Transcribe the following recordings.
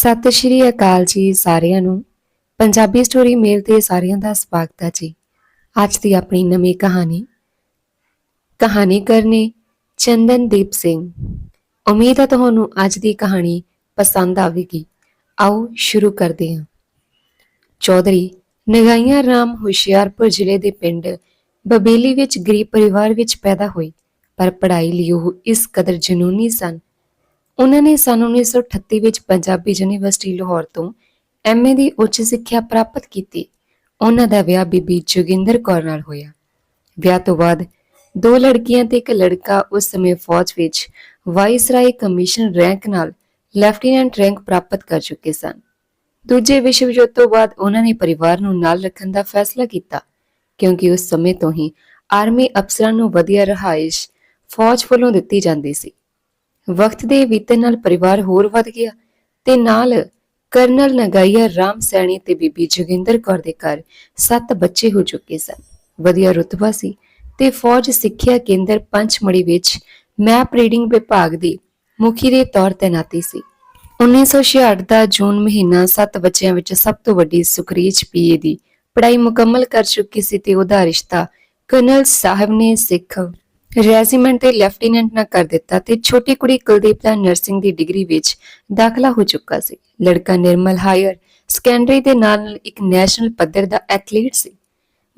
ਸਤਿ ਸ਼੍ਰੀ ਅਕਾਲ ਜੀ ਸਾਰਿਆਂ ਨੂੰ। ਪੰਜਾਬੀ ਸਟੋਰੀ ਮੇਲ ਤੇ ਸਾਰਿਆਂ ਦਾ ਸਵਾਗਤ ਹੈ ਜੀ। ਅੱਜ ਦੀ ਆਪਣੀ ਨਵੀਂ ਕਹਾਣੀ। ਕਹਾਣੀਕਾਰ ਨੇ ਚੰਦਨਦੀਪ ਸਿੰਘ। ਉਮੀਦ ਹੈ ਤੁਹਾਨੂੰ ਅੱਜ ਦੀ ਕਹਾਣੀ ਪਸੰਦ ਆਵੇਗੀ। ਆਓ ਸ਼ੁਰੂ ਕਰਦੇ ਹਾਂ। ਚੌਧਰੀ, ਨਗਾਈਆਂ ਰਾਮ ਹੁਸ਼ਿਆਰਪੁਰ ਜ਼ਿਲ੍ਹੇ ਦੇ ਪਿੰਡ ਬਬੇਲੀ ਵਿੱਚ ਗਰੀਬ ਪਰਿਵਾਰ ਵਿੱਚ ਪੈਦਾ ਹੋਈ, ਪਰ ਪੜ੍ਹਾਈ ਲਈ ਉਹ ਇਸ ਕਦਰ ਜਨੂਨੀ ਸਨ ਉਹਨਾਂ ਨੇ ਸਨ 1938 ਵਿੱਚ ਪੰਜਾਬੀ ਯੂਨੀਵਰਸਿਟੀ ਲਾਹੌਰ ਤੋਂ ਐਮਏ ਦੀ ਉੱਚ ਸਿੱਖਿਆ ਪ੍ਰਾਪਤ ਕੀਤੀ। ਉਹਨਾਂ ਦਾ ਵਿਆਹ ਬੀਬੀ ਜੋਗਿੰਦਰ ਕੌਰ ਨਾਲ ਹੋਇਆ। ਵਿਆਹ ਤੋਂ ਬਾਅਦ ਦੋ ਲੜਕੀਆਂ ਤੇ ਇੱਕ ਲੜਕਾ ਉਸ ਸਮੇਂ ਫੌਜ ਵਿੱਚ ਵਾਇਸਰਾਏ ਕਮਿਸ਼ਨ ਰੈਂਕ ਨਾਲ ਲੈਫਟੀਨੈਂਟ ਰੈਂਕ ਪ੍ਰਾਪਤ ਕਰ ਚੁੱਕੇ ਸਨ। ਦੂਜੇ ਵਿਸ਼ਵ ਯੁੱਧ ਤੋਂ ਬਾਅਦ ਉਹਨਾਂ ਨੇ ਪਰਿਵਾਰ ਨੂੰ ਨਾਲ ਰੱਖਣ ਦਾ ਫੈਸਲਾ ਕੀਤਾ, ਕਿਉਂਕਿ ਉਸ ਸਮੇਂ ਤੋਂ ਹੀ ਆਰਮੀ ਅਫਸਰਾਂ ਨੂੰ ਵਧੀਆ ਰਹਾਇਸ਼ ਫੌਜ ਵੱਲੋਂ ਦਿੱਤੀ ਜਾਂਦੀ ਸੀ। ਵਕਤ ਦੇ ਬੀਤਣ ਨਾਲ ਪਰਿਵਾਰ ਹੋਰ ਵੱਧ ਗਿਆ ਤੇ ਨਾਲ ਕਰਨਲ ਨਗਾਈਆ ਰਾਮ ਸੈਣੀ ਤੇ ਬੀਬੀ ਜੋਗਿੰਦਰ ਕੌਰ ਦੇ ਘਰ ਸੱਤ ਬੱਚੇ ਹੋ ਚੁੱਕੇ ਸਨ। ਵਧੀਆ ਰੁਤਬਾ ਸੀ ਤੇ ਫੌਜ ਸਿੱਖਿਆ ਕੇਂਦਰ ਪੰਚਮੜੀ ਵਿੱਚ ਮੈਪ ਰੀਡਿੰਗ ਵਿਭਾਗ ਦੀ ਮੁਖੀ ਦੇ ਤੌਰ ਤੇ ਨਾਤੀ ਸੀ। 1966 ਦਾ ਜੂਨ ਮਹੀਨਾ ਸੱਤ ਬੱਚਿਆਂ ਵਿੱਚ ਸਭ ਤੋਂ ਵੱਡੀ ਸੁਖਰੀਜ ਪੀਏ ਦੀ ਪੜ੍ਹਾਈ ਮੁਕੰਮਲ ਕਰ ਚੁੱਕੀ ਸੀ ਤੇ ਉਹਦਾ ਰਿਸ਼ਤਾ ਕਰਨਲ ਸਾਹਿਬ ਨੇ ਸਿੱਖ ਰੈਜੀਮੈਂਟ ਦੇ ਲੈਫਟੀਨੈਂਟ ਨਾਲ ਕਰ ਦਿੱਤਾ ਤੇ ਛੋਟੀ ਕੁੜੀ ਕੁਲਦੀਪ ਦਾ ਨਰਸਿੰਗ ਦੀ ਡਿਗਰੀ ਵਿੱਚ ਦਾਖਲਾ ਹੋ ਚੁੱਕਾ ਸੀ। ਲੜਕਾ ਨਿਰਮਲ ਹਾਇਰ ਸੈਕੰਡਰੀ ਦੇ ਨਾਲ ਨਾਲ ਇੱਕ ਨੈਸ਼ਨਲ ਪੱਧਰ ਦਾ ਐਥਲੀਟ ਸੀ।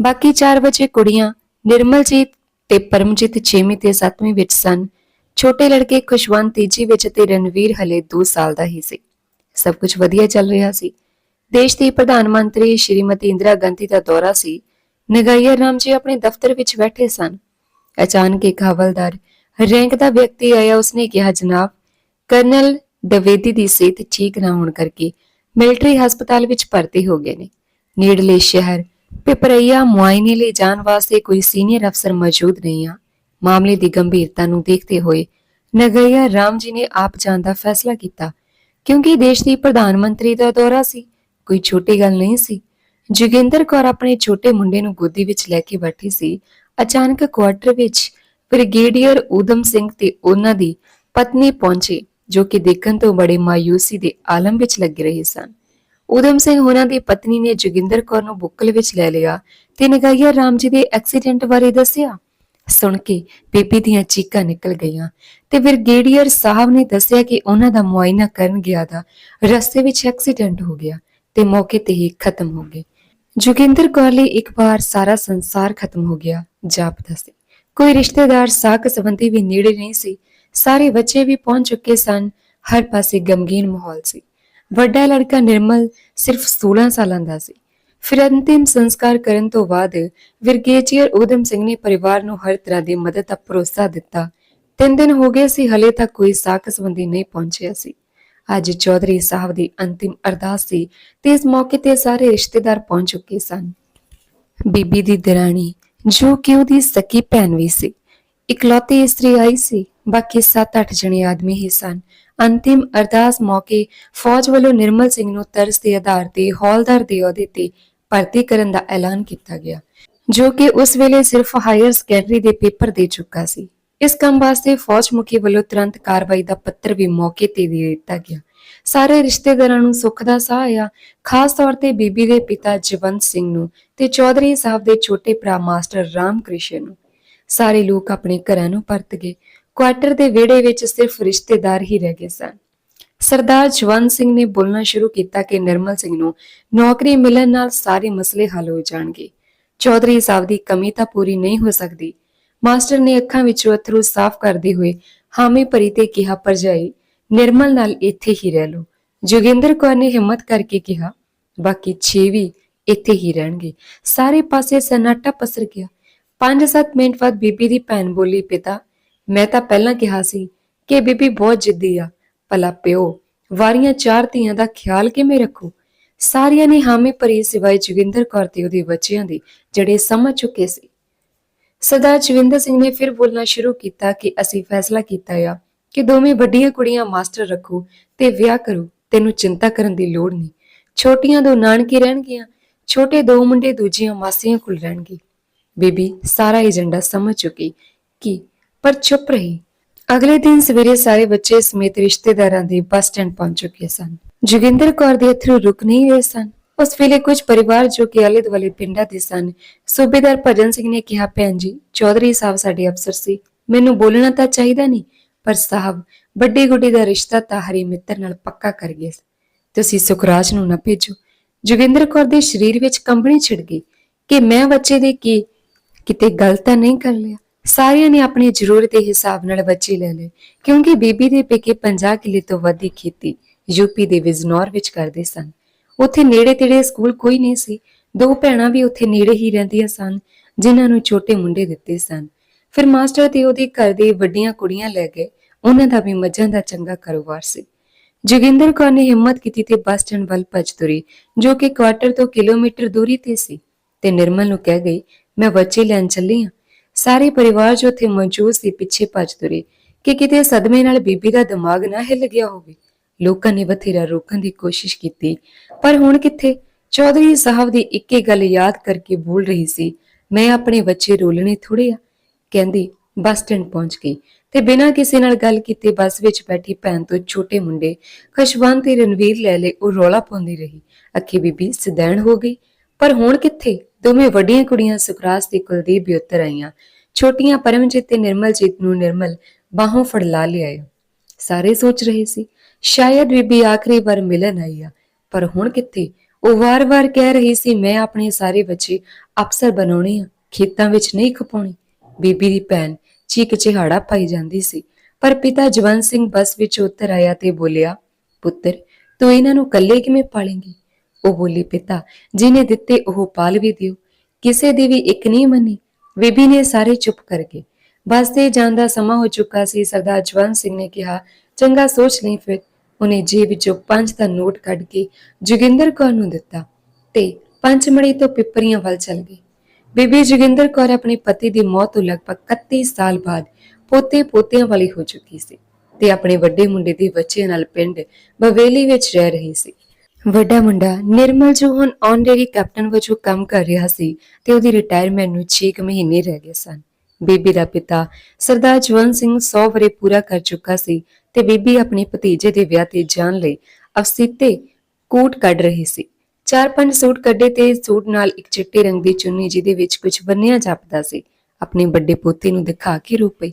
ਬਾਕੀ ਚਾਰ ਵਜੇ ਕੁੜੀਆਂ ਨਿਰਮਲਜੀਤ ਤੇ ਪਰਮਜੀਤ 6ਵੀਂ ਤੇ 7ਵੀਂ ਵਿੱਚ ਸਨ। ਛੋਟੇ ਲੜਕੇ ਖੁਸ਼ਵੰਤ ਤੀਜੀ ਵਿੱਚ ਤੇ ਰਣਵੀਰ ਹਲੇ 2 ਸਾਲ ਦਾ ਹੀ ਸੀ। ਸਭ ਕੁਝ ਵਧੀਆ ਚੱਲ ਰਿਹਾ ਸੀ। ਦੇਸ਼ ਦੀ ਪ੍ਰਧਾਨ ਮੰਤਰੀ ਸ਼੍ਰੀਮਤੀ ਇੰਦਰਾ ਗਾਂਧੀ ਦਾ ਦੌਰਾ ਸੀ। ਨਗਾਈਆ ਰਾਮ ਜੀ ਆਪਣੇ ਦਫ਼ਤਰ ਵਿੱਚ ਬੈਠੇ ਸਨ। ਅਚਾਨਕ ਇੱਕ ਹਵਲਦਾਰ ਰੈਂਕ ਦਾ ਵਿਅਕਤੀ ਆਇਆ। ਉਸਨੇ ਕਿਹਾ, ਜਨਾਬ, ਕਰਨਲ ਦਵੇਦੀ ਦੀ ਸਿਹਤ ਠੀਕ ਨਾ ਹੋਣ ਕਰਕੇ ਮਿਲਟਰੀ ਹਸਪਤਾਲ ਵਿੱਚ ਭਰਤੀ ਹੋ ਗਏ ਨੇ। ਨੇੜਲੇ ਸ਼ਹਿਰ ਪਿਪਰਈਆ ਮੁਆਇਨੇ ਲਈ ਜਾਣ ਵਾਸਤੇ ਕੋਈ ਸੀਨੀਅਰ ਅਫਸਰ ਮੌਜੂਦ ਨਹੀਂ ਆ। ਮਾਮਲੇ ਦੀ ਗੰਭੀਰਤਾ ਨੂੰ ਦੇਖਦੇ ਹੋਏ ਨਗਈਆ ਰਾਮ ਜੀ ਨੇ ਆਪ ਜਾਣ ਦਾ ਫੈਸਲਾ ਕੀਤਾ, ਕਿਉਂਕਿ ਦੇਸ਼ ਦੀ ਪ੍ਰਧਾਨ ਮੰਤਰੀ ਦਾ ਦੌਰਾ ਸੀ। ਕੋਈ ਛੋਟੀ ਗੱਲ ਨਹੀਂ ਸੀ। ਜੋਗਿੰਦਰ ਕੌਰ ਆਪਣੇ ਛੋਟੇ ਮੁੰਡੇ ਨੂੰ ਗੋਦੀ ਵਿੱਚ ਲੈ ਕੇ ਬੈਠੀ ਸੀ। ਅਚਾਨਕ ਕੁਆਟਰ ਵਿੱਚ ਬ੍ਰਿਗੇਡੀਅਰ ਊਧਮ ਸਿੰਘ ਤੇ ਉਹਨਾਂ ਦੀ ਪਤਨੀ ਪਹੁੰਚੇ, ਜੋ ਕਿ ਦੇਖਣ ਤੋਂ ਬੜੇ ਮਾਯੂਸੀ ਦੇ ਆਲਮ ਵਿੱਚ ਲੱਗ ਰਹੇ ਸਨ। ਊਧਮ ਸਿੰਘ ਉਹਨਾਂ ਦੀ ਪਤਨੀ ਨੇ ਜੋਗਿੰਦਰ ਕੌਰ ਨੂੰ ਬੁੱਕਲ ਵਿੱਚ ਲੈ ਲਿਆ ਤੇ ਨਗਾਈਆ ਰਾਮ ਜੀ ਦੇ ਐਕਸੀਡੈਂਟ ਬਾਰੇ ਦੱਸਿਆ। ਸੁਣ ਕੇ ਬੀਬੀ ਦੀਆਂ ਚੀਕਾਂ ਨਿਕਲ ਗਈਆਂ ਤੇ ਬ੍ਰਿਗੇਡੀਅਰ ਸਾਹਿਬ ਨੇ ਦੱਸਿਆ ਕਿ ਉਹਨਾਂ ਦਾ ਮੁਆਇਨਾ ਕਰਨ ਗਿਆ ਦਾ ਰਸਤੇ ਵਿੱਚ ਐਕਸੀਡੈਂਟ ਹੋ ਗਿਆ ਤੇ ਮੌਕੇ ਤੇ ਹੀ ਖਤਮ ਹੋ ਗਏ। ਜੋਗਿੰਦਰ ਕੌਰ ਲਈ ਇੱਕ ਵਾਰ ਸਾਰਾ ਸੰਸਾਰ ਖਤਮ ਹੋ ਗਿਆ। ਜਾਪਦਾ ਸੀ। ਕੋਈ ਰਿਸ਼ਤੇਦਾਰ ਸਾਕ ਸੰਬੰਧੀ ਵੀ ਨੇੜੇ ਨਹੀਂ ਸੀ। ਸਾਰੇ ਬੱਚੇ ਵੀ ਪਹੁੰਚ ਚੁੱਕੇ ਸਨ। ਹਰ ਪਾਸੇ ਗਮਗੀਨ ਮਾਹੌਲ ਸੀ। ਵੱਡਾ ਲੜਕਾ ਨਿਰਮਲ ਸਿਰਫ 16 ਸਾਲਾਂ ਦਾ ਸੀ। ਫਿਰ ਅੰਤਿਮ ਸੰਸਕਾਰ ਕਰਨ ਤੋਂ ਬਾਅਦ ਵਿਰਗੇਜੀਅਰ ਊਧਮ ਸਿੰਘ ਨੇ ਪਰਿਵਾਰ ਨੂੰ ਹਰ ਤਰ੍ਹਾਂ ਦੀ ਮਦਦ ਦਾ ਭਰੋਸਾ ਦਿੱਤਾ। ਤਿੰਨ ਦਿਨ ਹੋ ਗਏ ਸੀ, ਹਲੇ ਤੱਕ ਕੋਈ ਸਾਕ ਸੰਬੰਧੀ ਨਹੀਂ ਪਹੁੰਚਿਆ ਸੀ। ਅੱਜ ਚੌਧਰੀ ਸਾਹਿਬ ਦੀ ਅੰਤਿਮ ਅਰਦਾਸ ਸੀ ਤੇ ਇਸ ਮੌਕੇ ਤੇ ਸਾਰੇ ਰਿਸ਼ਤੇਦਾਰ ਪਹੁੰਚ ਚੁੱਕੇ ਸਨ। ਬੀਬੀ ਦੀ ਦਰਾਣੀ ਜੋ ਕਿ ਉਹਦੀ ਸਕੀ ਭੈਣ ਵੀ ਸੀ। ਇਕਲੌਤੀ ਇਸਤਰੀ ਆਈ ਸੀ। ਬਾਕੀ 7-8 ਜਣੇ ਆਦਮੀ ਹੀ ਸਨ। ਅੰਤਿਮ ਅਰਦਾਸ ਮੌਕੇ ਫੌਜ ਵੱਲੋਂ ਨਿਰਮਲ ਸਿੰਘ ਨੂੰ ਤਰਸ ਦੇ ਆਧਾਰ ਤੇ ਹੌਲਦਾਰ ਦੇ ਅਹੁਦੇ ਤੇ ਭਰਤੀ ਕਰਨ ਦਾ ਐਲਾਨ ਕੀਤਾ ਗਿਆ, ਜੋ ਕਿ ਉਸ ਵੇਲੇ ਸਿਰਫ ਹਾਇਰ ਸੈਕੰਡਰੀ ਦੇ ਪੇਪਰ ਦੇ ਚੁੱਕਾ ਸੀ। ਇਸ ਕੰਮ ਵਾਸਤੇ ਫੌਜ ਮੁਖੀ ਵੱਲੋਂ ਤੁਰੰਤ ਕਾਰਵਾਈ ਦਾ ਪੱਤਰ ਵੀ ਮੌਕੇ ਤੇ ਦੇ ਦਿੱਤਾ ਗਿਆ। ਸਾਰੇ ਰਿਸ਼ਤੇਦਾਰਾਂ ਨੂੰ ਸੁੱਖ ਦਾ ਸਾਹ ਆਇਆ। ਖਾਸ ਤੌਰ ਤੇ ਬੀਬੀ ਦੇ ਪਿਤਾ ਜਵੰਤ ਸਿੰਘ ਨੂੰ ਤੇ ਚੌਧਰੀ ਸਾਹਿਬ ਦੇ ਛੋਟੇ ਭਰਾ ਮਾਸਟਰ ਰਾਮ ਨੂੰ। ਸਾਰੇ ਲੋਕ ਆਪਣੇ ਘਰਾਂ ਨੂੰ ਪਰਤ ਗਏ। ਕੁਆਟਰ ਦੇ ਵਿਹੜੇ ਵਿੱਚ ਸਿਰਫ ਰਿਸ਼ਤੇਦਾਰ ਹੀ ਰਹਿ ਗਏ ਸਨ। ਸਰਦਾਰ ਜਵੰਤ ਸਿੰਘ ਨੇ ਬੋਲਣਾ ਸ਼ੁਰੂ ਕੀਤਾ ਕਿ ਨਿਰਮਲ ਸਿੰਘ ਨੂੰ ਨੌਕਰੀ ਮਿਲਣ ਨਾਲ ਸਾਰੇ ਮਸਲੇ ਹੱਲ ਹੋ ਜਾਣਗੇ। ਚੌਧਰੀ ਸਾਹਿਬ ਦੀ ਕਮੀ ਤਾਂ ਪੂਰੀ ਨਹੀਂ ਹੋ ਸਕਦੀ। ਮਾਸਟਰ ਨੇ ਅੱਖਾਂ ਵਿੱਚੋਂ ਅਥਰੂ ਸਾਫ਼ ਕਰਦੇ ਹੋਏ ਹਾਮੀ ਭਰੀ ਤੇ ਕਿਹਾ ਪਰਜਾਈ ਨਿਰਮਲ ਨਾਲ ਇੱਥੇ ਹੀ ਰਹਿ ਲਓ। ਜੋਗਿੰਦਰ ਕੌਰ ਨੇ ਹਿੰਮਤ ਕਰਕੇ ਕਿਹਾ, ਬਾਕੀ 6 ਵੀ ਇੱਥੇ ਹੀ ਰਹਿਣਗੇ। ਸਾਰੇ ਪਾਸੇ ਸਨਾਟਾ ਪਸਰ ਗਿਆ। 5-7 ਮਿੰਟ ਬਾਅਦ ਬੀਬੀ ਦੀ ਭੈਣ ਬੋਲੀ, ਪਿਤਾ, ਮੈਂ ਤਾਂ ਪਹਿਲਾਂ ਕਿਹਾ ਸੀ ਕਿ ਬੀਬੀ ਬਹੁਤ ਜਿੱਦੀ ਆ। ਭਲਾ ਪਿਓ, ਵਾਰੀਆਂ ਚਾਰ ਧੀਆਂ ਦਾ ਖਿਆਲ ਕਿਵੇਂ ਰੱਖੂ? ਸਾਰਿਆਂ ਨੇ ਹਾਮੀ ਭਰੀ ਸਿਵਾਏ ਜੋਗਿੰਦਰ ਕੌਰ ਤੇ ਉਹਦੇ ਬੱਚਿਆਂ ਦੀ, ਜਿਹੜੇ ਸਮਝ ਚੁੱਕੇ ਸੀ। ਸਰਦਾਰ ਜਵਿੰਦਰ ਸਿੰਘ ਨੇ ਫਿਰ ਬੋਲਣਾ ਸ਼ੁਰੂ ਕੀਤਾ ਕਿ ਅਸੀਂ ਫੈਸਲਾ ਕੀਤਾ ਆ ਕਿ ਦੋਵੇਂ ਵੱਡੀਆਂ ਕੁੜੀਆਂ ਮਾਸਟਰ ਰੱਖੋ ਤੇ ਵਿਆਹ ਕਰੋ, ਤੈਨੂੰ ਚਿੰਤਾ ਕਰਨ ਦੀ ਲੋੜ ਨਹੀਂ। ਛੋਟੀਆਂ ਦੋ ਨਾਨਕੇ ਰਹਿਣਗੀਆਂ, ਛੋਟੇ ਦੋ ਮੁੰਡੇ ਦੂਜੀਆਂ ਮਾਸੀਆਂ ਕੋਲ ਰਹਿਣਗੇ। ਬੀਬੀ, ਸਾਰਾ ਏਜੰਡਾ ਸਮਝ ਚੁੱਕੀ ਕਿ ਪਰ ਚੁੱਪ ਰਹੀ। ਅਗਲੇ ਦਿਨ ਸਵੇਰੇ ਸਾਰੇ ਬੱਚੇ ਸਮੇਤ ਰਿਸ਼ਤੇਦਾਰਾਂ ਦੇ ਬੱਸ ਸਟੈਂਡ ਪਹੁੰਚ ਚੁੱਕੇ ਸਨ। ਜੋਗਿੰਦਰ ਕੌਰ ਦੇ ਅਥਰੂ ਰੁਕ ਨਹੀਂ ਰਹੇ ਸਨ। ਉਸ ਵੇਲੇ ਕੁਝ ਪਰਿਵਾਰ ਜੋ ਕਿ ਆਲੇ ਦੁਆਲੇ ਪਿੰਡਾਂ ਦੇ ਸਨ, ਸੂਬੇਦਾਰ ਭਜਨ ਸਿੰਘ ਨੇ ਕਿਹਾ, ਭੈਣ ਜੀ, ਚੌਧਰੀ ਸਾਹਿਬ ਸਾਡੇ ਅਫਸਰ ਸੀ। ਮੈਨੂੰ ਬੋਲਣਾ ਤਾਂ ਚਾਹੀਦਾ ਨਹੀਂ ਪਰ ਸਾਹਿਬ, ਵੱਡੇ ਗੁੱਡੇ ਦਾ ਰਿਸ਼ਤਾ ਤਾਂ ਹਰੀ ਮਿੱਤਰ ਨਾਲ ਪੱਕਾ ਕਰ ਗਏ ਤੁਸੀਂ ਸੁਖਰਾਜ ਨੂੰ ਨਾ ਭੇਜੋ। ਜੋਗਿੰਦਰ ਕੌਰ ਦੇ ਸਰੀਰ ਵਿੱਚ ਕੰਬਣੀ ਛਿੜ ਗਈ ਕਿ ਮੈਂ ਬੱਚੇ ਦੇ ਕੀ ਕਿਤੇ ਗਲਤ ਤਾਂ ਨਹੀਂ ਕਰ ਲਿਆ। ਸਾਰਿਆਂ ਨੇ ਆਪਣੀ ਜ਼ਰੂਰਤ ਦੇ ਹਿਸਾਬ ਨਾਲ ਬੱਚੇ ਲੈ ਲਏ, ਕਿਉਂਕਿ ਬੀਬੀ ਦੇ ਪੇਕੇ 50 ਕਿੱਲੇ ਤੋਂ ਵੱਧ ਦੀ ਖੇਤੀ ਯੂਪੀ ਦੇ ਵਿਜਨੌਰ ਵਿੱਚ ਕਰਦੇ ਸਨ। ਉੱਥੇ ਨੇੜੇ ਤੇੜੇ ਸਕੂਲ ਕੋਈ ਨਹੀਂ ਸੀ। ਦੋ ਭੈਣਾਂ ਵੀ ਉੱਥੇ ਨੇੜੇ ਹੀ ਰਹਿੰਦੀਆਂ ਸਨ, ਜਿਨ੍ਹਾਂ ਨੂੰ ਛੋਟੇ ਮੁੰਡੇ ਦਿੱਤੇ ਸਨ। ਫਿਰ ਮਾਸਟਰ ਤੇ ਉਹਦੇ ਘਰ ਦੇ ਵੱਡੀਆਂ ਕੁੜੀਆਂ ਲੈ ਗਏ। ਉਹਨਾਂ ਦਾ ਵੀ ਮੱਝਾਂ ਦਾ ਚੰਗਾ ਕਾਰੋਬਾਰ ਸੀ। ਜੋਗਿੰਦਰ ਕੌਰ ਨੇ ਹਿੰਮਤ ਕੀਤੀ ਤੇ ਬੱਸ ਸਟੈਂਡ ਵੱਲ ਭੱਜ ਤੁਰੀ, ਜੋ ਕਿ ਕੁਆਟਰ ਤੋਂ ਕਿਲੋਮੀਟਰ ਦੂਰੀ ਤੇ ਸੀ। ਤੇ ਨਿਰਮਲ ਨੂੰ ਕਹਿ ਗਈ, ਮੈਂ ਬੱਚੇ ਲੈਣ ਚੱਲੀ ਹਾਂ ਸਾਰੇ ਪਰਿਵਾਰ ਜੋ ਉੱਥੇ ਮੌਜੂਦ ਸੀ ਪਿੱਛੇ ਭੱਜ ਤੁਰੇ, ਕਿ ਕਿਤੇ ਸਦਮੇ ਨਾਲ ਬੀਬੀ ਦਾ ਦਿਮਾਗ ਨਾ ਹਿੱਲ ਗਿਆ ਹੋਵੇ। ਲੋਕਾਂ ਨੇ ਬਥੇਰਾ ਰੋਕਣ ਦੀ ਕੋਸ਼ਿਸ਼ ਕੀਤੀ, ਪਰ ਹੁਣ ਕਿੱਥੇ? ਚੌਧਰੀ ਸਾਹਿਬ ਦੀ ਇੱਕੇ ਗੱਲ ਯਾਦ ਕਰਕੇ ਬੋਲ ਰਹੀ ਸੀ, ਮੈਂ ਆਪਣੇ ਬੱਚੇ ਰੋਲਣੇ ਥੋੜੇ ਆ। ਕਹਿੰਦੀ, ਬੱਸ ਸਟੈਂਡ ਪਹੁੰਚ ਗਈ। ਤੇ ਬਿਨਾਂ ਕਿਸੇ ਨਾਲ ਗੱਲ ਕੀਤੇ, ਬੱਸ ਵਿੱਚ ਬੈਠੀ ਭੈਣ ਤੋਂ ਛੋਟੇ ਮੁੰਡੇ ਖੁਸ਼ਵੰਤ ਤੇ ਰਣਵੀਰ ਲੈ ਲੈ ਉਹ ਰੌਲਾ ਪਾਉਂਦੀ ਰਹੀ। ਅੱਖੀ ਬੀਬੀ ਸਦੈਣ ਹੋ ਗਈ। ਪਰ ਹੁਣ ਕਿੱਥੇ? ਦੋਵੇਂ ਵੱਡੀਆਂ ਕੁੜੀਆਂ ਸੁਖਰਾਜ ਤੇ ਕੁਲਦੀਪ ਵੀ ਉੱਤਰ ਆਈਆਂ। ਛੋਟੀਆਂ ਪਰਮਜੀਤ ਤੇ ਨਿਰਮਲਜੀਤ ਨੂੰ ਨਿਰਮਲ ਬਾਹੋਂ ਫੜਲਾ ਲਿਆਇਆ। ਸਾਰੇ ਸੋਚ ਰਹੇ ਸੀ, ਸ਼ਾਇਦ ਬੀਬੀ ਆਖਰੀ ਵਾਰ ਮਿਲਣ ਆਈ ਆ। ਪਰ ਹੁਣ ਕਿੱਥੇ? ਉਹ ਵਾਰ-ਵਾਰ ਕਹਿ ਰਹੀ ਸੀ, ਮੈਂ ਆਪਣੇ ਸਾਰੇ ਬੱਚੇ ਅਫਸਰ ਬਣਾਉਣੇ ਆ, ਖੇਤਾਂ ਵਿੱਚ ਨਹੀਂ ਖਪਾਉਣੇ। ਬੀਬੀ ਦੀ ਭੈਣ ਚੀਕ ਚਿਹਾੜਾ ਪਾਈ ਜਾਂਦੀ ਸੀ। ਪਰ ਪਿਤਾ ਜਵੰਤ ਸਿੰਘ ਬੱਸ ਵਿੱਚ ਉਤਰ ਆਇਆ ਤੇ ਬੋਲਿਆ, ਪੁੱਤਰ, ਤੂੰ ਇਹਨਾਂ ਨੂੰ ਇਕੱਲੇ ਕਿਵੇਂ ਪਾਲੇਂਗੀ? ਉਹ ਬੋਲੀ, ਪਿਤਾ, ਜਿਨੇ ਦਿੱਤੇ ਉਹ ਪਾਲ ਵੀ ਦਿਓ। ਕਿਸੇ ਦੀ ਵੀ ਇੱਕ ਨਹੀਂ ਮੰਨੀ। ਬੀਬੀ ਨੇ ਸਾਰੇ ਚੁੱਪ ਕਰ ਗਏ ਬੱਸ ਤੇ ਜਾਣ ਦਾ ਸਮਾਂ ਹੋ ਚੁੱਕਾ ਸੀ। ਸਰਦਾਰ ਜਵੰਤ ਸਿੰਘ ਨੇ ਕਿਹਾ, ਚੰਗਾ ਸੋਚ ਲਈ ਫਿਰ। ਉਹਨੇ ਜੇਬ ਵਿੱਚੋਂ ਪੰਜ ਦਾ ਨੋਟ ਕੱਢ ਕੇ ਜੋਗਿੰਦਰ ਕੌਰ ਨੂੰ ਦਿੱਤਾ ਤੇ ਪੰਚਮੜੀ ਤੋਂ ਪਿੱਪਰੀਆਂ ਵੱਲ ਚੱਲ ਗਈ। ਬੀਬੀ ਜੋਗਿੰਦਰ ਕੌਰ ਆਪਣੇ ਪਤੀ ਦੀ ਮੌਤ ਤੋਂ ਲਗਭਗ 31 ਸਾਲ ਬਾਅਦ ਪੋਤੇ ਪੋਤਿਆਂ ਵਾਲੀ ਹੋ ਚੁੱਕੀ ਸੀ ਤੇ ਆਪਣੇ ਵੱਡੇ ਮੁੰਡੇ ਦੇ ਬੱਚਿਆਂ ਨਾਲ ਪਿੰਡ ਬਵੇਲੀ ਵਿੱਚ ਰਹਿ ਰਹੀ ਸੀ। ਵੱਡਾ ਮੁੰਡਾ ਨਿਰਮਲ ਜੋ ਹੁਣ ਆਨਰੇਰੀ ਕੈਪਟਨ ਵਜੋਂ ਕੰਮ ਕਰ ਰਿਹਾ ਸੀ ਤੇ ਉਹਦੀ ਰਿਟਾਇਰਮੈਂਟ ਨੂੰ 6 ਮਹੀਨੇ ਰਹਿ ਗਏ ਸਨ। ਬੀਬੀ ਦਾ ਪਿਤਾ ਸਰਦਾਰ ਜਵੰਤ ਸਿੰਘ 100 ਵਰੇ ਪੂਰਾ ਕਰ ਚੁੱਕਾ ਸੀ ਤੇ ਬੀਬੀ ਆਪਣੇ ਭਤੀਜੇ ਦੇ ਵਿਆਹ ਤੇ ਜਾਣ ਲਈ ਅਫਸੀਤੇ ਕੂਟ ਕੱਢ ਰਹੀ ਸੀ। ਚਾਰ ਪੰਜ ਸੂਟ ਕੱਢੇ ਤੇ ਸੂਟ ਨਾਲ ਇੱਕ ਚਿੱਟੇ ਰੰਗ ਦੀ ਚੁੰਨੀ ਜਿਹਦੇ ਵਿੱਚ ਕੁਝ ਬੰਨਿਆ ਜਾਪਦਾ ਸੀ। ਆਪਣੇ ਵੱਡੇ ਪੋਤੇ ਨੂੰ ਦਿਖਾ ਕੇ ਰੋ ਪਈ।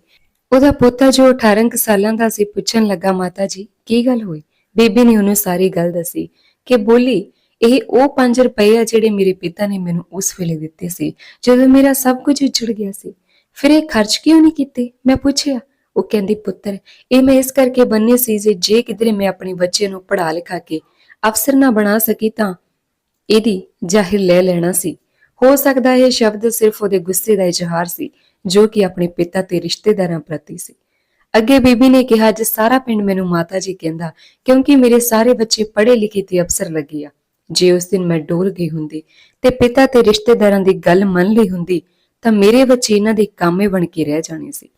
ਉਹਦਾ ਪੋਤਾ ਜੋ 18 ਸਾਲਾਂ ਦਾ ਸੀ, ਪੁੱਛਣ ਲੱਗਾ, ਮਾਤਾ ਜੀ, ਕੀ ਗੱਲ ਹੋਈ? ਬੀਬੀ ਨੇ ਉਹਨੂੰ ਸਾਰੀ ਗੱਲ ਦੱਸੀ ਕਿ ਬੋਲੀ, ਇਹ ਉਹ 5 ਰੁਪਏ ਆ ਜਿਹੜੇ ਮੇਰੇ ਪਿਤਾ ਨੇ ਮੈਨੂੰ ਉਸ ਵੇਲੇ ਦਿੱਤੇ ਸੀ, ਜਦੋਂ ਮੇਰਾ ਸਭ ਕੁਝ ਉਜੜ ਗਿਆ ਸੀ। ਫਿਰ ਇਹ ਖਰਚ ਕਿਉਂ ਨਹੀਂ ਕੀਤੇ? ਮੈਂ ਪੁੱਛਿਆ। ਉਹ ਕਹਿੰਦੀ, ਪੁੱਤਰ, ਇਹ ਮੈਂ ਇਸ ਕਰਕੇ ਬੰਨੇ ਸੀ ਜੇ ਜੇ ਕਿਧਰੇ ਮੈਂ ਆਪਣੇ ਬੱਚੇ ਨੂੰ ਪੜ੍ਹਾ ਲਿਖਾ ਕੇ ਅਫਸਰ ਨਾ ਬਣਾ ਸਕੀ ਤਾਂ ਇਹਦੀ ਜ਼ਾਹਿਰ ਲੈ ਲੈਣਾ ਸੀ। ਹੋ ਸਕਦਾ ਇਹ ਸ਼ਬਦ ਸਿਰਫ ਉਹਦੇ ਗੁੱਸੇ ਦਾ ਇਜ਼ਹਾਰ ਸੀ, ਜੋ ਕਿ ਆਪਣੇ ਪਿਤਾ ਤੇ ਰਿਸ਼ਤੇਦਾਰਾਂ ਪ੍ਰਤੀ ਸੀ। ਅੱਗੇ ਬੀਬੀ ਨੇ ਕਿਹਾ, ਅੱਜ ਸਾਰਾ ਪਿੰਡ ਮੈਨੂੰ ਮਾਤਾ ਜੀ ਕਹਿੰਦਾ, ਕਿਉਂਕਿ ਮੇਰੇ ਸਾਰੇ ਬੱਚੇ ਪੜ੍ਹੇ ਲਿਖੇ ਤੇ ਅਫਸਰ ਲੱਗੇ ਆ। ਜੇ ਉਸ ਦਿਨ ਮੈਂ ਡੋਲ ਗਈ ਹੁੰਦੀ ਤੇ ਪਿਤਾ ਤੇ ਰਿਸ਼ਤੇਦਾਰਾਂ ਦੀ ਗੱਲ ਮੰਨ ਲਈ ਹੁੰਦੀ, ਤਾਂ ਮੇਰੇ ਬੱਚੇ ਇਹਨਾਂ ਦੇ ਕਾਮੇ ਬਣ ਕੇ ਰਹਿ ਜਾਣੇ ਸੀ।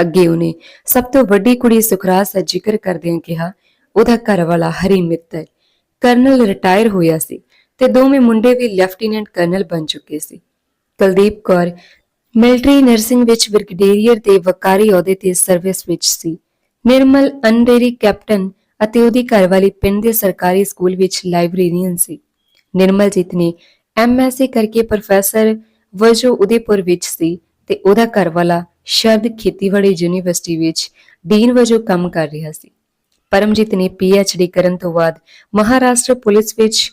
ਅੱਗੇ ਉਹਨੇ ਸਭ ਤੋਂ ਵੱਡੀ ਕੁੜੀ ਸੁਖਰਾਜ ਦਾ ਜ਼ਿਕਰ ਕਰਦਿਆਂ ਕਿਹਾ, ਉਹਦਾ ਘਰ ਵਾਲਾ ਹਰੀ ਮਿੱਤਰ, ਕਰਨਲ ਰਿਟਾਇਰ ਹੋਇਆ ਸੀ। ਤੇ ਦੋਵੇਂ ਮੁੰਡੇ ਵੀ ਲੈਫਟੀਨੈਂਟ ਕਰਨਲ ਬਣ ਚੁੱਕੇ ਸੀ। ਕੁਲਦੀਪ ਕੌਰ ਮਿਲਟਰੀ ਨਰਸਿੰਗ ਵਿੱਚ ਬ੍ਰਿਗੇਡੀਅਰ ਦੇ ਵਕਾਰੀ ਅਹੁਦੇ ਤੇ ਸਰਵਿਸ ਵਿੱਚ ਸੀ। ਨਿਰਮਲ ਅਨਰੇਰੀ ਕੈਪਟਨ ਅਤੇ ਉਹਦੀ ਘਰਵਾਲੀ ਪਿੰਡ ਦੇ ਸਰਕਾਰੀ ਸਕੂਲ ਵਿੱਚ ਲਾਇਬ੍ਰੇਰੀਅਨ ਸੀ। ਨਿਰਮਲਜੀਤ ਨੇ ਐਮਐਸਸੀ ਕਰਕੇ ਪ੍ਰੋਫੈਸਰ ਵਜੋਂ ਉਦੈਪੁਰ ਵਿੱਚ ਸੀ ਤੇ ਉਹਦਾ ਘਰਵਾਲਾ ਸ਼ਰਦ ਖੇਤੀਬਾੜੀ ਯੂਨੀਵਰਸਿਟੀ ਵਿੱਚ ਡੀਨ ਵਜੋਂ ਕੰਮ ਕਰ ਰਿਹਾ ਸੀ। ਪਰਮਜੀਤ ਨੇ ਪੀਐਚਡੀ ਕਰਨ ਤੋਂ ਬਾਅਦ ਮਹਾਰਾਸ਼ਟਰ ਪੁਲਿਸ ਵਿੱਚ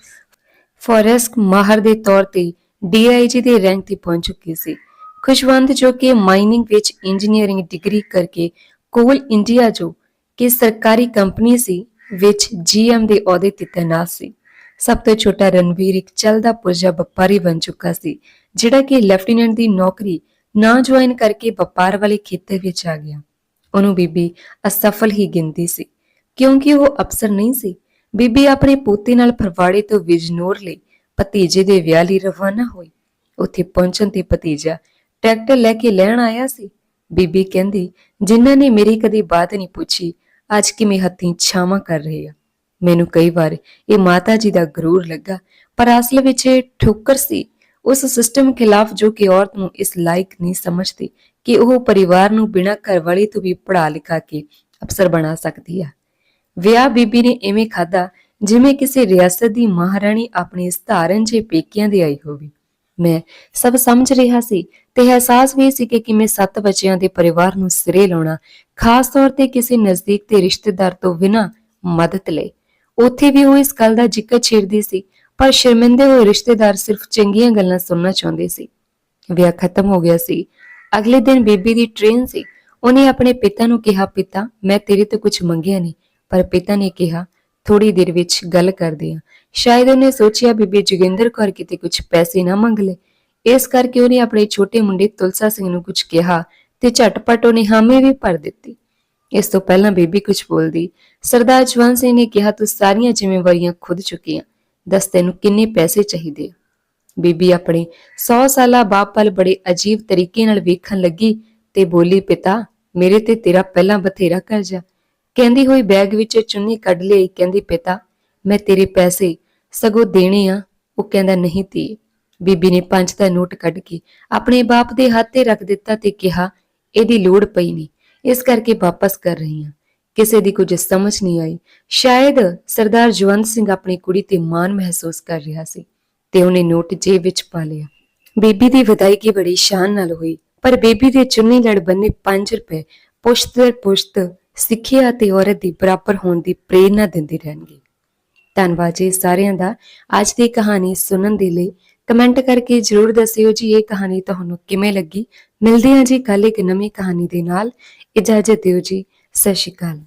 ਫੋਰੈਸਟ ਮਾਹਰ ਦੇ ਤੌਰ ਤੇ ਡੀਆਈਜੀ ਦੇ ਰੈਂਕ ਤੇ ਪਹੁੰਚ ਚੁੱਕੀ ਸੀ। ਖੁਸ਼ਵੰਤ ਜੋ ਕਿ ਮਾਈਨਿੰਗ ਵਿੱਚ ਇੰਜੀਨੀਅਰਿੰਗ ਡਿਗਰੀ ਕਰਕੇ ਕੋਲ ਇੰਡੀਆ ਜੋ ਕਿ ਸਰਕਾਰੀ ਕੰਪਨੀ ਸੀ, ਵਿੱਚ ਜੀਐਮ ਦੇ ਅਹੁਦੇ ਤੇ ਤੈਨਾਤ ਸੀ। ਸਭ ਤੋਂ ਛੋਟਾ ਰਣਵੀਰ ਇੱਕ ਚਲਦਾ ਪੁਰਜਾ ਵਪਾਰੀ ਬਣ ਚੁੱਕਾ ਸੀ, ਜਿਹੜਾ ਕਿ ਲੈਫਟੀਨੈਂਟ ਦੀ ਨੌਕਰੀ ਨਾ ਜੁਆਇਨ ਕਰਕੇ ਵਪਾਰ ਵਾਲੇ ਖੇਤਰ ਵਿੱਚ ਆ ਗਿਆ। ਉਹਨੂੰ ਬੀਬੀ ਅਸਫਲ ਹੀ ਗਿਣਦੀ ਸੀ, ਕਿਉਂਕਿ ਉਹ ਅਫਸਰ ਨਹੀਂ ਸੀ ਬੀਬੀ ਆਪਣੇ ਪੋਤੇ ਨਾਲ ਫਰਵਾੜੇ ਤੋਂ ਵਿਜਨੌਰ ਲਈ ਭਤੀਜੇ ਦੇ ਵਿਆਹ ਲਈ ਰਵਾਨਾ ਹੋਈ। ਉੱਥੇ ਪਹੁੰਚਣ ਤੇ ਭਤੀਜਾ ਟਰੈਕਟਰ ਲੈ ਕੇ ਲੈਣ ਆਇਆ ਸੀ। ਬੀਬੀ ਕਹਿੰਦੀ, ਜਿਨ੍ਹਾਂ ਨੇ ਮੇਰੀ ਕਦੀ ਬਾਤ ਨਹੀਂ ਪੁੱਛੀ, ਅੱਜ ਕਿਵੇਂ ਹੱਥੀਂ ਛਾਵਾਂ ਕਰ ਰਹੇ ਆ। ਮੈਨੂੰ ਕਈ ਵਾਰ ਇਹ ਮਾਤਾ ਜੀ ਦਾ ਗਰੂਰ ਲੱਗਾ, ਪਰ ਅਸਲ ਵਿੱਚ ਇਹ ਠੋਕਰ ਸੀ। ਉਸ ਸਿਸਟਮ ਖਿਲਾਫ ਜੋ ਕਿ ਔਰਤ ਨੂੰ ਇਸ ਲਾਇਕ ਨਹੀਂ ਸਮਝਦੀ ਕਿ ਉਹ ਪਰਿਵਾਰ ਨੂੰ ਬਿਨਾਂ ਘਰਵਾਲੀ ਤੋਂ ਵੀ ਪੜ੍ਹਾ ਲਿਖਾ ਕੇ ਅਫਸਰ ਬਣਾ ਸਕਦੀ ਹੈ ਵਿਆਹ ਬੀਬੀ ਨੇ ਐਵੇਂ ਖਾਦਾ ਜਿਵੇਂ ਕਿਸੇ ਰਿਆਸਤ ਦੀ ਮਹਾਰਾਣੀ ਆਪਣੇ ਸਧਾਰਨ ਜਿਹੇ ਪੇਕਿਆਂ ਦੇ ਆਈ ਹੋਵੇ। ਮੈਂ ਸਭ ਸਮਝ ਰਿਹਾ ਸੀ ਤੇ ਅਹਿਸਾਸ ਵੀ ਸੀ ਕਿ ਕਿਵੇਂ ਸੱਤ ਬੱਚਿਆਂ ਦੇ ਪਰਿਵਾਰ ਨੂੰ ਸਿਰੇ ਲਾਉਣਾ ਖਾਸ ਤੌਰ ਤੇ ਕਿਸੇ ਨਜ਼ਦੀਕ ਦੇ ਰਿਸ਼ਤੇਦਾਰ ਤੋਂ ਬਿਨਾਂ ਮਦਦ ਲਈ ਉੱਥੇ ਵੀ ਉਹ ਇਸ ਗੱਲ ਦਾ ਜ਼ਿਕਰ ਛੇੜਦੀ ਸੀ, ਪਰ ਸ਼ਰਮਿੰਦੇ ਹੋਏ ਰਿਸ਼ਤੇਦਾਰ ਸਿਰਫ ਚੰਗੀਆਂ ਗੱਲਾਂ ਸੁਣਨਾ ਚਾਹੁੰਦੇ ਸੀ। ਵਿਆਹ ਖਤਮ ਹੋ ਗਿਆ ਸੀ। ਅਗਲੇ ਦਿਨ ਬੀਬੀ ਦੀ ਟ੍ਰੇਨ ਸੀ। ਉਹਨੇ ਆਪਣੇ ਪਿਤਾ ਨੂੰ ਕਿਹਾ, ਪਿਤਾ, ਮੈਂ ਤੇਰੇ ਤੋਂ ਕੁਝ ਮੰਗਿਆ ਨਹੀਂ। ਪਰ ਪਿਤਾ ਨੇ ਕਿਹਾ ਥੋੜੀ ਦੇਰ ਵਿੱਚ ਗੱਲ ਕਰਦੇ ਹਾਂ। ਸ਼ਾਇਦ ਉਹਨੇ ਸੋਚਿਆ, ਬੀਬੀ ਜੋਗਿੰਦਰ ਕੌਰ ਕਿਤੇ ਕੁਝ ਪੈਸੇ ਨਾ ਮੰਗ ਲੈ। ਇਸ ਕਰਕੇ ਉਹਨੇ ਆਪਣੇ ਛੋਟੇ ਮੁੰਡੇ ਤੁਲਸਾ ਸਿੰਘ ਨੂੰ ਕੁਝ ਕਿਹਾ ਤੇ ਝਟਪਟ ਉਹਨੇ ਹਾਮੀ ਵੀ ਭਰ ਦਿੱਤੀ। ਇਸ ਤੋਂ ਪਹਿਲਾਂ ਬੀਬੀ ਕੁਝ ਬੋਲਦੀ, ਸਰਦਾਰ ਜਵੰਤ ਸਿੰਘ ਨੇ ਕਿਹਾ, ਤੂੰ ਸਾਰੀਆਂ ਜ਼ਿੰਮੇਵਾਰੀਆਂ ਖੁਦ ਚੁੱਕੀਆਂ ਦੱਸ ਤੈਨੂੰ ਕਿੰਨੇ ਪੈਸੇ ਚਾਹੀਦੇ ਆ? ਬੀਬੀ ਆਪਣੇ 100 ਸਾਲਾ ਬਾਪ ਵੱਲ ਬੜੇ ਅਜੀਬ ਤਰੀਕੇ ਨਾਲ ਵੇਖਣ ਲੱਗੀ ਤੇ ਬੋਲੀ, ਪਿਤਾ, ਮੇਰੇ ਤੇ ਤੇਰਾ ਪਹਿਲਾਂ ਬਥੇਰਾ ਕਰਜ਼ਾ। ਕਹਿੰਦੀ ਹੋਈ ਬੈਗ ਵਿੱਚੋਂ ਚੁੰਨੀ ਕੱਢ ਲਈ, ਕਹਿੰਦੀ, ਪਿਤਾ, ਮੈਂ ਤੇਰੇ ਪੈਸੇ ਸਗੋਂ ਦੇਣੇ ਆ। ਉਹ ਕਹਿੰਦਾ, ਨਹੀਂ ਤੀ ਬੀਬੀ ਨੇ ਪੰਜ ਦਾ ਨੋਟ ਕੱਢ ਕੇ ਆਪਣੇ ਬਾਪ ਦੇ ਹੱਥ ਤੇ ਰੱਖ ਦਿੱਤਾ ਤੇ ਕਿਹਾ, ਇਹਦੀ ਲੋੜ ਪਈ ਨਹੀਂ। ਇਸ ਕਰਕੇ ਵਾਪਸ ਕਰ ਰਹੀ ਹਾਂ। ਕਿਸੇ ਦੀ ਕੁਝ ਸਮਝ ਨਹੀਂ ਆਈ। ਸ਼ਾਇਦ ਸਰਦਾਰ ਜਵੰਤ ਸਿੰਘ ਆਪਣੀ ਕੁੜੀ ਤੇ ਮਾਣ ਮਹਿਸੂਸ ਕਰ ਰਿਹਾ ਸੀ ਤੇ ਉਹਨੇ ਨੋਟ ਜੇਬ ਵਿੱਚ ਪਾ ਲਿਆ। ਬੀਬੀ ਦੀ ਵਿਦਾਇਗੀ ਬੜੀ ਸ਼ਾਨ ਨਾਲ ਹੋਈ। ਪਰ ਬੀਬੀ ਦੇ ਚੁੰਨੀ ਲੜ ਬੰਨੇ 5 ਰੁਪਏ ਪੁਸ਼ਤ ਦਰ ਪੁਸ਼ਤ ਸਿੱਖਿਆ ਅਤੇ ਔਰਤ ਦੀ ਬਰਾਬਰ ਹੋਣ ਦੀ ਪ੍ਰੇਰਨਾ ਦਿੰਦੇ ਰਹਿਣਗੇ। ਧੰਨਵਾਦ ਜੀ ਸਾਰਿਆਂ ਦਾ। ਅੱਜ ਦੀ ਕਹਾਣੀ ਸੁਣਨ ਦੇ ਲਈ ਕਮੈਂਟ ਕਰਕੇ ਜਰੂਰ ਦੱਸਿਓ ਜੀ ਇਹ ਕਹਾਣੀ ਤੁਹਾਨੂੰ ਕਿਵੇਂ ਲੱਗੀ। ਮਿਲਦੇ ਹਾਂ ਜੀ ਕੱਲ ਇੱਕ ਨਵੀਂ ਕਹਾਣੀ ਦੇ ਨਾਲ। ਇਜਾਜ਼ਤ ਦਿਓ ਜੀ। ਸਤਿ ਸ਼੍ਰੀ ਅਕਾਲ।